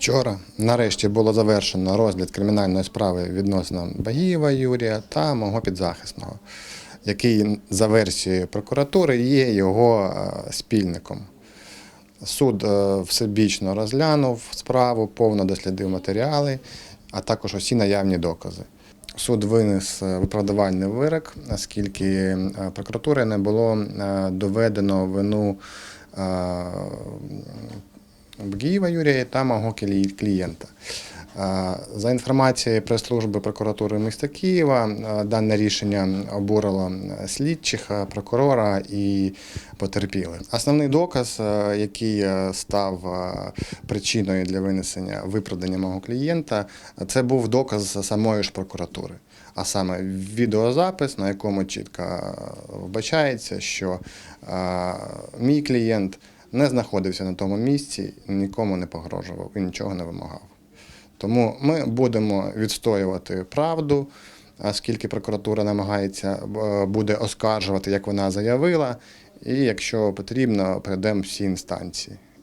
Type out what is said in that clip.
Вчора нарешті було завершено розгляд кримінальної справи відносно Багієва Юрія та мого підзахисного, який за версією прокуратури є його е, спільником. Суд е, всебічно розглянув справу, повно дослідив матеріали, а також усі наявні докази. Суд винес е, виправдувальний вирок, оскільки прокуратури не було доведено вину Бгієва Юрія та мого клієнта. За інформацією прес-служби прокуратури міста Києва, дане рішення обурило слідчих, прокурора і потерпілих. Основний доказ, який став причиною для винесення виправдання мого клієнта, це був доказ самої ж прокуратури. А саме відеозапис, на якому чітко вбачається, що мій клієнт не знаходився на тому місці, нікому не погрожував і нічого не вимагав. Тому ми будемо відстоювати правду, оскільки прокуратура намагається е, буде оскаржувати, як вона заявила, і якщо потрібно, прийдемо всі інстанції.